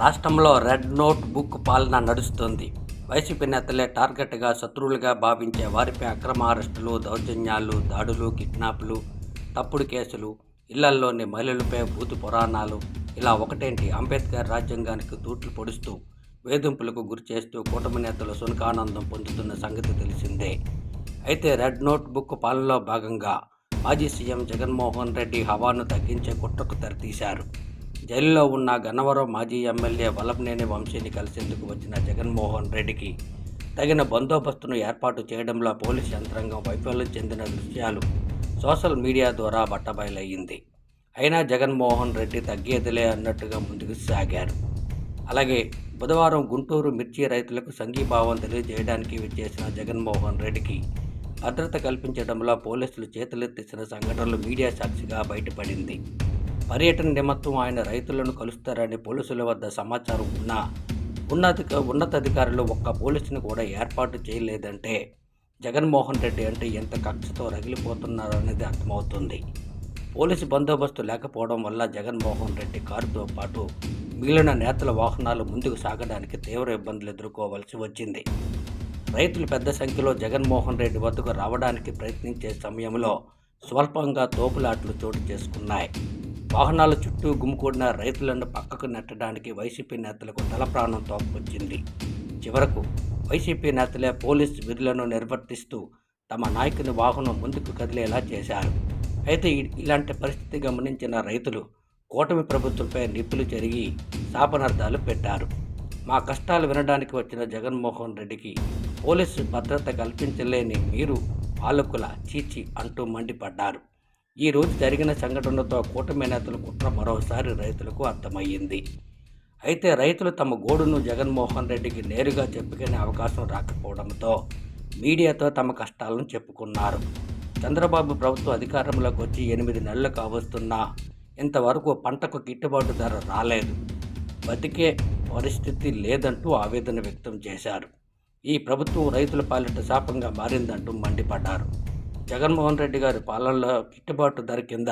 రాష్ట్రంలో red note book పాలన నడుస్తుంది. వైసీపీ నేతలే టార్గెట్గా శత్రువులుగా భావించే వారిపై అక్రమ అరెస్టులు దౌర్జన్యాలు దాడులు కిడ్నాప్లు తప్పుడు కేసులు ఇళ్ళల్లోని మహిళలపై భూతు పురాణాలు ఇలా ఒకటేంటి? అంబేద్కర్ రాజ్యాంగానికి తూట్లు పొడుస్తూ వేధింపులకు గురి చేస్తూ కూటమి నేతలు సునకానందం పొందుతున్న సంగతి తెలిసిందే. అయితే రెడ్ నోట్ బుక్ పాలనలో భాగంగా మాజీ సీఎం జగన్మోహన్ రెడ్డి హవాను తగ్గించే కుట్రకు తెరతీశారు. జైలులో ఉన్న గన్నవరం మాజీ ఎమ్మెల్యే వల్లభనేని వంశీని కలిసేందుకు వచ్చిన జగన్మోహన్ రెడ్డికి తగిన బందోబస్తును ఏర్పాటు చేయడంలో పోలీస్ యంత్రాంగం వైఫల్యం చెందిన దృశ్యాలు సోషల్ మీడియా ద్వారా బట్టబయలయ్యింది. అయినా జగన్మోహన్ రెడ్డి తగ్గేదిలే అన్నట్టుగా ముందుకు సాగారు. అలాగే బుధవారం గుంటూరు మిర్చి రైతులకు సంఘీభావం తెలియజేయడానికి విచ్చేసిన జగన్మోహన్ రెడ్డికి భద్రత కల్పించడంలో పోలీసులు చేతులెత్తిసిన సంఘటనలు మీడియా సాక్షిగా బయటపడింది. పర్యటన నిమిత్తం ఆయన రైతులను కలుస్తారని పోలీసుల వద్ద సమాచారం ఉన్నా ఉన్నత ఉన్నతాధికారులు ఒక్క పోలీసుని కూడా ఏర్పాటు చేయలేదంటే జగన్మోహన్ రెడ్డి అంటే ఎంత కక్షతో రగిలిపోతున్నారనేది అర్థమవుతుంది. పోలీసు బందోబస్తు లేకపోవడం వల్ల జగన్మోహన్ రెడ్డి కారుతో పాటు మిగిలిన నేతల వాహనాలు ముందుకు సాగడానికి తీవ్ర ఇబ్బందులు ఎదుర్కోవాల్సి వచ్చింది. రైతులు పెద్ద సంఖ్యలో జగన్మోహన్ రెడ్డి వద్దకు రావడానికి ప్రయత్నించే సమయంలో స్వల్పంగా తోపులాట్లు చోటు చేసుకున్నాయి. వాహనాల చుట్టూ గుమ్మికూడిన రైతులను పక్కకు నెట్టడానికి వైసీపీ నేతలకు తలప్రాణం ప్రాణం చివరకు వైసీపీ నేతలే పోలీస్ విధులను నిర్వర్తిస్తూ తమ నాయకుని వాహనం ముందుకు కదిలేలా చేశారు. అయితే ఇలాంటి పరిస్థితి గమనించిన రైతులు కూటమి ప్రభుత్వంపై నిప్పులు జరిగి శాపనార్థాలు పెట్టారు. మా కష్టాలు వినడానికి వచ్చిన జగన్మోహన్ రెడ్డికి పోలీసు భద్రత కల్పించలేని మీరు పాలకుల చీచి అంటూ మండిపడ్డారు. ఈ రోజు జరిగిన సంఘటనతో కూటమి నేతల కుట్ర మరోసారి రైతులకు అర్థమయ్యింది. అయితే రైతులు తమ గోడును జగన్మోహన్ రెడ్డికి నేరుగా చెప్పుకునే అవకాశం రాకపోవడంతో మీడియాతో తమ కష్టాలను చెప్పుకున్నారు. చంద్రబాబు ప్రభుత్వం అధికారంలోకి వచ్చి ఎనిమిది నెలలు కావస్తున్నా ఇంతవరకు పంటకు గిట్టుబాటు ధర రాలేదు. బతికే పరిస్థితి లేదంటూ ఆవేదన వ్యక్తం చేశారు. ఈ ప్రభుత్వం రైతుల పాలిట శాపంగా మారిందంటూ మండిపడ్డారు. జగన్మోహన్ రెడ్డి గారి పాలనలో గిట్టుబాటు ధర కింద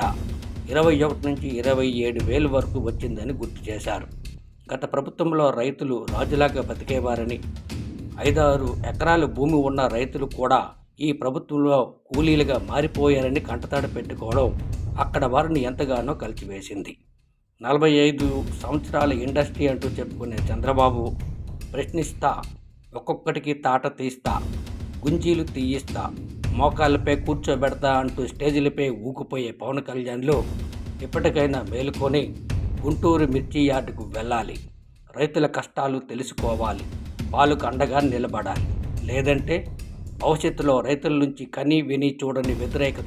ఇరవై ఒకటి నుంచి ఇరవై ఏడు వేలు వరకు వచ్చిందని గుర్తు చేశారు. గత ప్రభుత్వంలో రైతులు రాజులాగా బతికేవారని ఐదారు ఎకరాలు భూమి ఉన్న రైతులు కూడా ఈ ప్రభుత్వంలో కూలీలుగా మారిపోయారని కంటతాడ పెట్టుకోవడం అక్కడ వారిని ఎంతగానో కలిచివేసింది. నలభై ఐదు సంవత్సరాల ఇండస్ట్రీ అంటూ చెప్పుకునే చంద్రబాబు ప్రశ్నిస్తా ఒక్కొక్కటికి తాట తీస్తా గుంజీలు తీయిస్తా మోకాళ్ళపై కూర్చోబెడతా అంటూ స్టేజీలపై ఊగిపోయే పవన్ కళ్యాణ్లు ఇప్పటికైనా మేలుకొని గుంటూరు మిర్చి యార్డుకు వెళ్ళాలి. రైతుల కష్టాలు తెలుసుకోవాలి. పాలకు అండగా నిలబడాలి. లేదంటే భవిష్యత్తులో రైతుల నుంచి కని విని చూడని వ్యతిరేకత